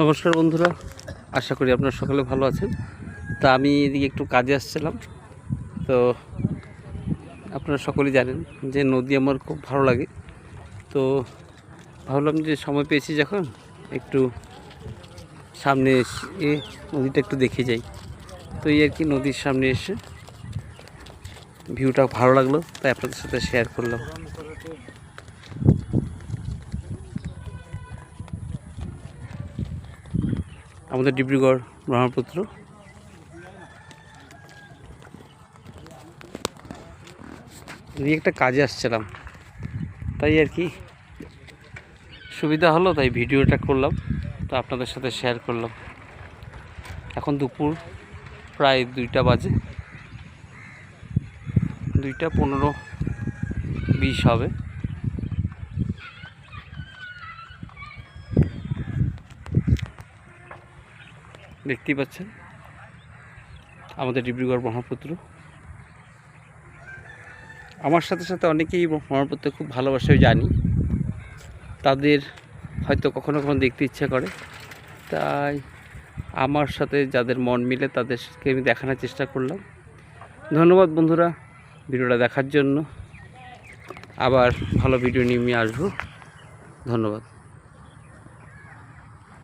নমস্কার বন্ধুরা, আশা করি আপনারা সকলে ভালো আছেন। তা আমি এদিকে একটু কাজে আসছিলাম, তো আপনারা সকলেই জানেন যে নদী আমার খুব ভালো লাগে। তো ভাবলাম যে সময় পেয়েছি যখন একটু সামনে এসে নদীটা একটু দেখে যাই। তো এই আর কি নদীর সামনে এসে ভিউটা ভালো লাগল, তাই আপনাদের সাথে শেয়ার করলাম। আমাদের ডিব্রুগড় ব্রহ্মপুত্র। এই একটা কাজে আসছিলাম। তাই আর কি সুবিধা হলো, তাই ভিডিওটা করলাম, তো আপনাদের সাথে শেয়ার করলাম। এখন দুপুর প্রায় দুইটা বাজে। দুইটা পনেরো বিশ হবে। দেখতেই পাচ্ছেন। আমাদের ডিব্রুগড় ব্রহ্মপুত্র আমার সাথে সাথে অনেকেই ব্রহ্মপুত্র খুব ভালোবাসে জানি। তাদের হয়তো কখনো কখনো দেখতে ইচ্ছা করে। তাই আমার সাথে যাদের মন মিলে তাদেরকে আমি দেখানোর চেষ্টা করলাম। ধন্যবাদ বন্ধুরা ভিডিওটা দেখার জন্য। আবার ভালো ভিডিও নিয়ে আমি আসব। ধন্যবাদ।